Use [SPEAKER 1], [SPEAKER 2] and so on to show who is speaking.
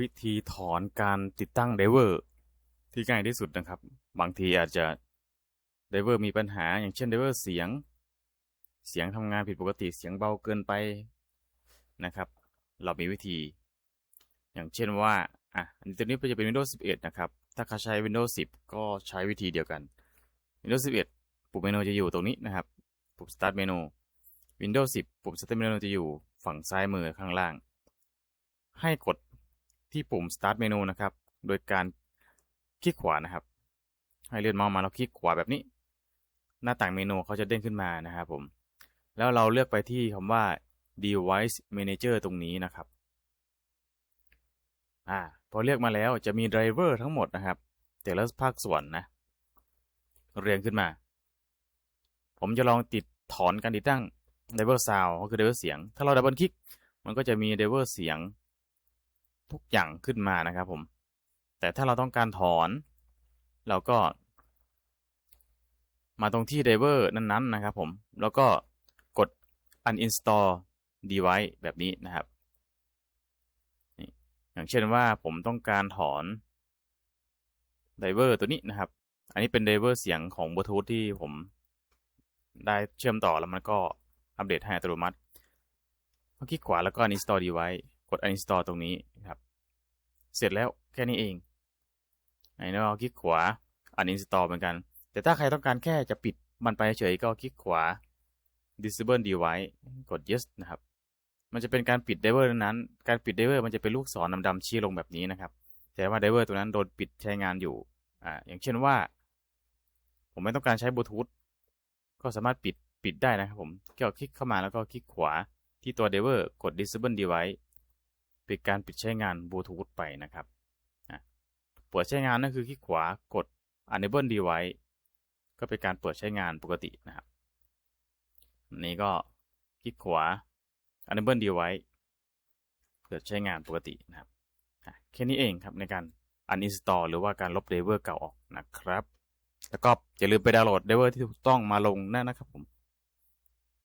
[SPEAKER 1] วิธีถอนการติดตั้งไดเวอร์ที่ง่ายที่สุดนะครับ บางทีอาจจะไดเวอร์มีปัญหา อย่างเช่นไดเวอร์เสียง เสียงทำงานผิดปกติเสียงเบาเกินไปนะครับ เรามีวิธี อย่างเช่นว่าอะอันนี้ตัวนี้จะเป็น Windows 11 นะครับ ถ้าใครใช้ Windows 10 ก็ใช้วิธีเดียวกัน Windows 11 ปุ่มเมนูจะอยู่ตรงนี้นะครับ ปุ่ม Start เมนู Windows 10 ปุ่ม Start เมนูจะอยู่ฝั่งซ้ายมือข้างล่าง ให้กด ที่ปุ่ม Start เมนูนะครับ โดยการคลิกขวานะครับ ให้เลื่อนเมาส์มาแล้วคลิกขวาแบบนี้ หน้าต่างเมนูเขาจะเด้งขึ้นมานะครับผม แล้วเราเลือกไปที่คำว่า device manager ตรงนี้นะครับ อ่า พอเลือกมาแล้วจะมีไดรเวอร์ทั้งหมดนะครับ แต่ละภาคส่วนนะ เรียงขึ้นมา ผมจะลองติดถอนการติดตั้งไดเวอร์ซาวก็คือไดเวอร์เสียง ถ้าเราดับเบิลคลิก มันก็จะมีไดเวอร์เสียง ทุกอย่างขึ้นมานะครับผม แต่ถ้าเราต้องการถอน เราก็ มาตรงที่ไดเวอร์นั้นๆ นะครับผม แล้วก็กด uninstall device แบบนี้นะครับอย่างเช่นว่าผมต้องการถอนไดเวอร์ตัวนี้นะครับ อันนี้เป็นไดเวอร์เสียงของบลูทูธที่ผมได้เชื่อมต่อแล้วมันก็อัปเดตให้อัตโนมัติคลิกขวาแล้วก็ uninstall device กด uninstall ตรงนี้ครับ เสร็จแล้วแค่นี้เองไหนเราคลิกขวา uninstall เหมือนกัน แต่ถ้าใครต้องการแค่จะปิดมันไปเฉยก็คลิกขวา disable device กด yes นะครับ มันจะเป็นการปิดไดเวอร์นั้น การปิดไดเวอร์มันจะเป็นลูกศรดำๆชี้ลงแบบนี้นะครับ แต่ว่าไดเวอร์ตัวนั้นโดนปิดใช้งานอยู่ อ่า อย่างเช่นว่า ผมไม่ต้องการใช้บลูทูธ ก็สามารถปิดปิดได้นะครับผม ก็คลิกเข้ามาแล้วก็คลิกขวาที่ตัวไดเวอร์กด disable device ปิดการปิดใช้งานบลูทูธไปนะครับเปิดใช้งานนั่นคือคลิกขวากด enable device ก็เป็นการเปิดใช้งานปกตินะครับนนี้ก็คลิกขวา enable device เปิดใช้งานปกตินะครับแค่นี้เองครับในการ uninstall หรือว่าการลบไดเวอร์เก่าออกนะครับ แล้วก็อย่าลืมไปดาวน์โหลดไดเวอร์ที่ถูกต้องมาลงนั่นนะครับผม